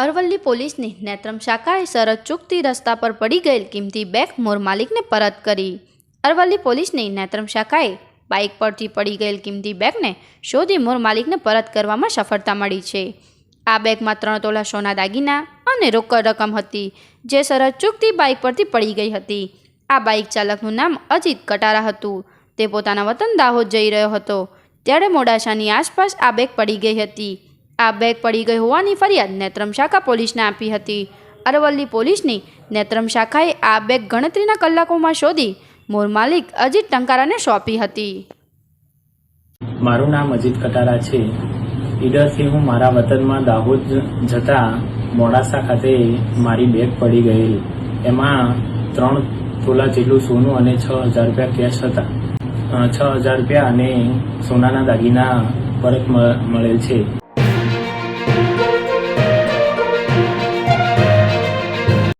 અરવલ્લી પોલીસની નેત્રમ શાખાએ સરહદ ચૂકતી રસ્તા પર પડી ગયેલ કિંમતી બેગ મોર માલિકને પરત કરી. અરવલ્લી પોલીસની નેત્રમ શાખાએ બાઇક પરથી પડી ગયેલ કિંમતી બેગને શોધી મોર માલિકને પરત કરવામાં સફળતા મળી છે. આ બેગમાં ત્રણ તોલા સોના દાગીના અને રોકડ રકમ હતી, જે શરત ચૂકતી બાઇક પરથી પડી ગઈ હતી. આ બાઇક ચાલકનું નામ અજીત કટારા હતું. તે પોતાના વતન દાહોદ જઈ રહ્યો હતો. ત્યારે મોડાસાની આસપાસ આ બેગ પડી ગઈ હતી. આ બેગ પડી ગઈ હોવાની ફરિયાદ નેત્રમ શાખા પોલીસને આપી હતી. અરવલ્લી પોલીસની નેત્રમ શાખાએ આ બેગ ગણતરીના કલાકોમાં શોધી મૂળ માલિક અજીત ટંકારાને સોંપી હતી. મારું નામ અજીત કટારા છે. ઈડરથી હું મારા વતનમાં દાહોદ જતા મોડાસા ખાતે મારી બેગ પડી ગયેલ. એમાં ત્રણ તોલા જેટલું સોનું અને છ હજાર રૂપિયા કેશ હતા. છ હજાર રૂપિયા અને સોનાના દાગીના પરત મળેલ છે.